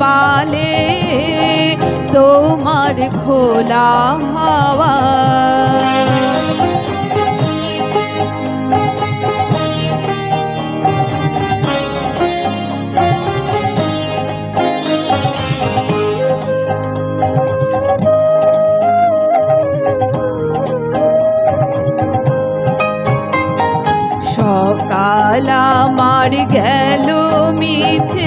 পালে তোমার খোলা হাওয়া। সকাল আমার গেল মিছে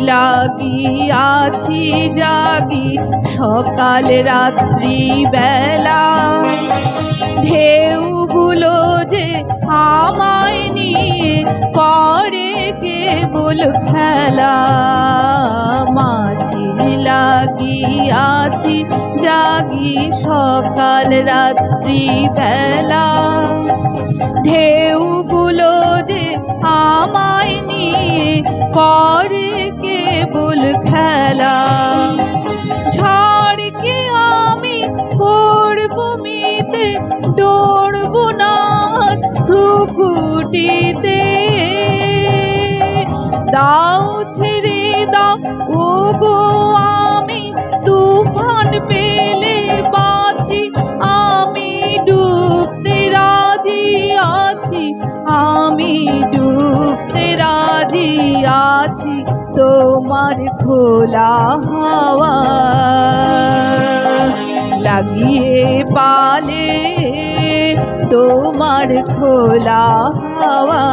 লাগি আছি জাগি, সকাল রাত্রি বেলা। ঢেউগুলো যে আমায় নিয়ে করে কেবল খেলা। মাঝির লাগি আছি জাগি, সকাল রাত্রি বেলা। গো, আমি তুফান পেলে বাঁচি, আমি ডুবতে রাজি আছি, আমি ডুবতে রাজি আছি, তোমার খোলা হাওয়া লাগিয়ে পালে, তোমার খোলা হাওয়া।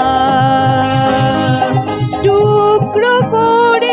টুকরো করে